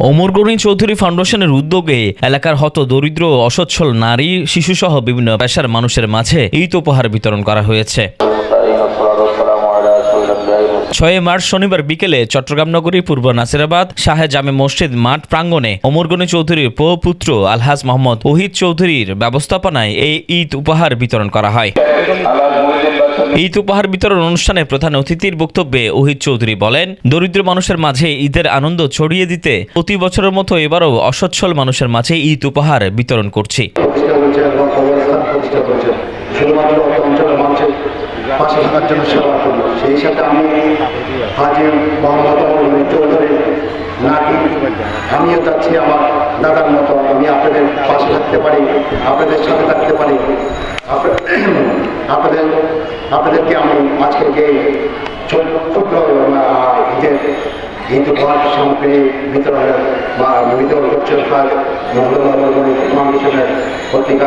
ওমর গনি চৌধুরী ফাউন্ডেশনের উদ্যোগে এলাকার হত দরিদ্র অসচ্ছল নারী শিশুসহ বিভিন্ন পেশার মানুষের মাঝে ঈদ উপহার বিতরণ করা হয়েছে। ছয় মার্চ শনিবার বিকেলে চট্টগ্রাম নগরী পূর্ব নাসিরাবাদ শাহে জামে মসজিদ মাঠ প্রাঙ্গণে ওমরগনি চৌধুরীর পুত্র আলহাজ মোহাম্মদ ওহিদ চৌধুরীর ব্যবস্থাপনায় এই ঈদ উপহার বিতরণ করা হয়। ঈদ উপহার বিতরণ অনুষ্ঠানে প্রধান অতিথির বক্তব্যে ওহিদ চৌধুরী বলেন, দরিদ্র মানুষের মাঝে ঈদের আনন্দ ছড়িয়ে দিতে প্রতি বছরের মতো এবারও অসচ্ছল মানুষের মাঝে ঈদ উপহার বিতরণ করছি। পাশে থাকার জন্য সেবা করব। সেই সাথে আমি হাজি মোহাম্মদ চৌধুরী নাকি আমিও চাচ্ছি আমার দাদার মতো। আমি আপনাদের পাশে থাকতে পারি, আপনাদের সাথে থাকতে পারি। আপনাদের আপনাদেরকে আমি আজকে যে ছোট ক্ষুদ্র ঈদের বা পত্রিকা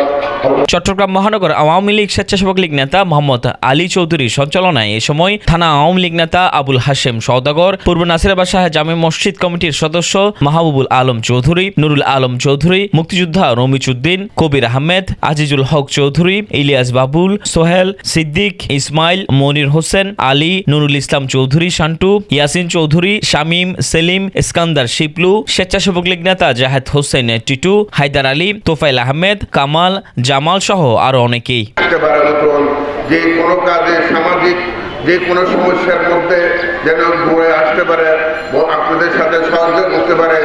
চট্টগ্রাম মহানগর আওয়ামী লীগ স্বেচ্ছাসেবক লীগ নেতা মোহাম্মদ আলী চৌধুরীর সঞ্চালনায় এ সময় থানা আওয়ামী লীগ নেতা আবুল হাশেম সওদাগর, পূর্ব নাসিরাবাদ শাহ জামে মসজিদ কমিটির সদস্য মাহবুবুল আলম চৌধুরী, নুরুল আলম চৌধুরী, মুক্তিযোদ্ধা রমিজউদ্দিন কবির আহমেদ, আজিজুল হক চৌধুরী, ইলিয়াস বাবুল, সোহেল সিদ্দিক, ইসমাইল, মনির হোসেন, আলী, নুরুল ইসলাম চৌধুরী, শান্টু, ইয়াসিন চৌধুরী, শামীম, সেলিম, ইস্কান্দার শিপলু স্বেচ্ছাসেবক লীগ নেতা জাহেদ হোসেন টিটু, হায়দার আলী তোফাইল আহমেদ, কামাল জামাল সহ আরও অনেকেই। যে কোনো কাজে সামাজিক যে কোনো সমস্যার মধ্যে যেন ঘুরে আসতে পারে আপনাদের সাথে সহযোগ করতে পারে,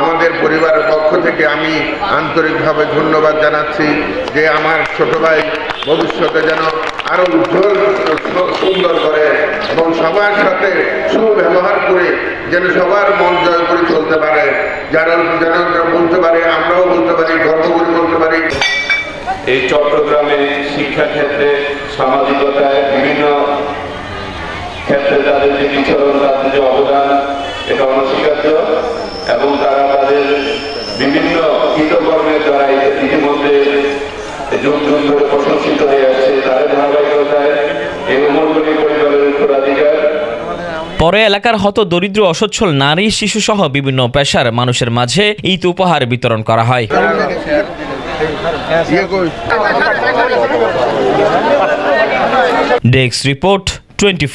আমাদের পরিবারের পক্ষ থেকে আমি আন্তরিকভাবে ধন্যবাদ জানাচ্ছি যে আমার ছোট ভাই ভবিষ্যতে যেন আরও উজ্জ্বল সুন্দর করে এবং সবার সাথে সুব্যবহার করে যেন সবার মন জয় করে চলতে পারে। যারা যেন বলতে পারে আমরাও বলতে পারি গর্ব করে বলতে পারি এই চট্টগ্রামে শিক্ষা ক্ষেত্রে সামাজিকতায় বিভিন্ন ক্ষেত্রে তাদের যে বিচরণ তাদের যে অবদান এটা অনস্বীকার্য এবং তারা তাদের বিভিন্ন কৃতকর্মের দ্বারা ইতিমধ্যে যুগ যুগ ধরে প্রশংসিত হয়ে আসছে। তাদের ধারাবাহিকতায় এই উমরগুলি পরিবারের উত্তরাধিকার। পরে এলাকার হত দরিদ্র অসচ্ছল নারী শিশু সহ বিভিন্ন পেশার মানুষের মাঝে ঈদ উপহার বিতরণ করা হয়। Desk report twenty